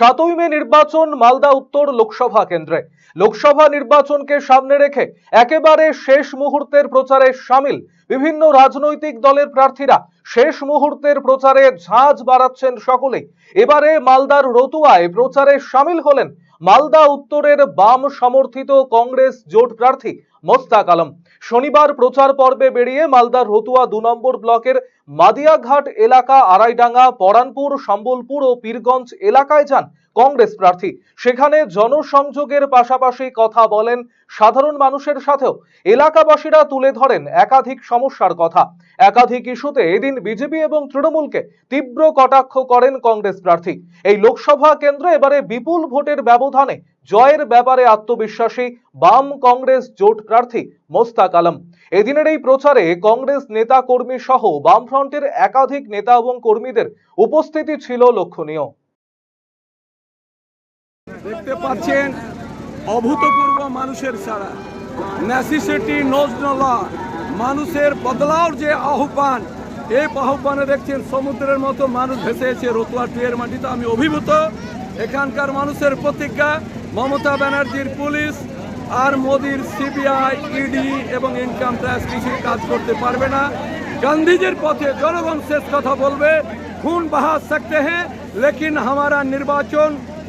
সাতই মে নির্বাচন মালদা উত্তর লোকসভা কেন্দ্রে। লোকসভা নির্বাচনকে সামনে রেখে একেবারে শেষ মুহূর্তের প্রচারে সামিল বিভিন্ন রাজনৈতিক দলের প্রার্থীরা। শেষ মুহূর্তের প্রচারে ঝাঁজ বাড়াচ্ছেন সকলেই। এবারে মালদার রতুয়ায় প্রচারে সামিল হলেন মালদা উত্তরের বাম সমর্থিত কংগ্রেস জোট প্রার্থী মোস্তাক আলম। শনিবার প্রচার পর্বে বেরিয়ে মালদার হতুয়া দু নম্বর ব্লকের মাদিয়াঘাট এলাকা, আড়াইডাঙ্গা, পরানপুর, সম্বলপুর ও পীরগঞ্জ এলাকায় যান কংগ্রেস প্রার্থী। সেখানে জনসংযোগের পাশাপাশি কথা বলেন সাধারণ মানুষের সাথেও। এলাকাবাসীরা তুলে ধরেন একাধিক সমস্যার কথা। একাধিক ইস্যুতে এদিন বিজেপি এবং তৃণমূলকে তীব্র কটাক্ষ করেন কংগ্রেস প্রার্থী। এই লোকসভা কেন্দ্রে এবারে বিপুল ভোটের ব্যবধানে জয়ের ব্যাপারে আত্মবিশ্বাসী বাম কংগ্রেস জোট প্রার্থী মোস্তাক আলম। এদিনের এই প্রচারে কংগ্রেস নেতা কর্মী সহ বামফ্রন্টের একাধিক নেতা এবং কর্মীদের উপস্থিতি ছিল লক্ষণীয়। দেখতে পাচ্ছেন অভূতপূর্ব মানুষের সারা। ন্যাসিসিটি নজনলা মানুষের বদলাওর যে আহ্বান, এই আহ্বানে দেখছেন সমুদ্রের মতো মানুষ ভেসেছে রতুয়া টুয়ের মাটিতে। আমি অভিভূত, এখানকার মানুষের প্রতিজ্ঞা, মমতা ব্যানার্জির পুলিশ আর মোদির সিবিআই ইডি এবং ইনকাম ট্যাক্স কিছুই কাজ করতে পারবে না। গান্ধীজির পথে জনগণ শেষ কথা বলবে, খুন বাহা সকতে হ্যাঁ লেকিন হামারা নির্বাচন